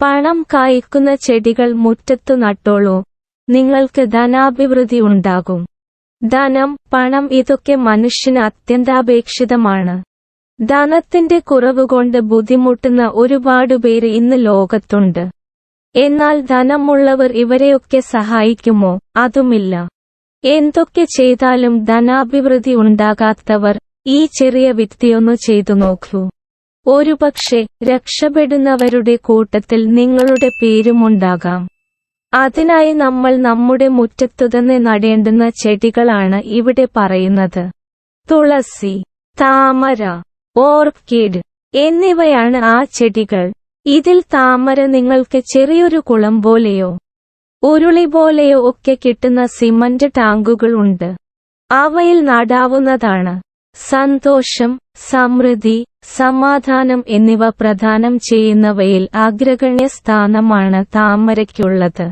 പണം കായ്ക്കുന്ന ചെടികൾ മുറ്റത്തു നട്ടോളൂ. നിങ്ങൾക്ക് ധനാഭിവൃദ്ധി ഉണ്ടാകും. ധനം പണം ഇതൊക്കെ മനുഷ്യന് അത്യന്താപേക്ഷിതമാണ്. ധനത്തിന്റെ കുറവുകൊണ്ട് ബുദ്ധിമുട്ടുന്ന ഒരുപാട് പേര് ഇന്ന് ലോകത്തുണ്ട്. എന്നാൽ ധനമുള്ളവർ ഇവരെയൊക്കെ സഹായിക്കുമോ? അതുമില്ല. എന്തൊക്കെ ചെയ്താലും ധനാഭിവൃദ്ധി ഉണ്ടാകാത്തവർ ഈ ചെറിയ വിദ്യയൊന്നു ചെയ്തു നോക്കൂ. ഒരുപക്ഷെ രക്ഷപ്പെടുന്നവരുടെ കൂട്ടത്തിൽ നിങ്ങളുടെ പേരുമുണ്ടാകാം. അതിനായി നമ്മൾ നമ്മുടെ മുറ്റത്തുതന്നെ നടേണ്ടുന്ന ചെടികളാണ് ഇവിടെ പറയുന്നത്. തുളസി താമര ഓർക്കിഡ് എന്നിവയാണ് ആ ചെടികൾ. ഇതിൽ താമര നിങ്ങൾക്ക് ചെറിയൊരു കുളം പോലെയോ ഉരുളി പോലെയോ ഒക്കെ കിട്ടുന്ന സിമന്റ് ടാങ്കുകൾ ഉണ്ട്. അവയിൽ നടാവുന്നതാണ്. സന്തോഷം സമൃദ്ധി സമാധാനം എന്നിവ പ്രദാനം ചെയ്യുന്നവയിൽ അഗ്രഗണ്യ സ്ഥാനമാണ് താമരയ്ക്കുള്ളത്.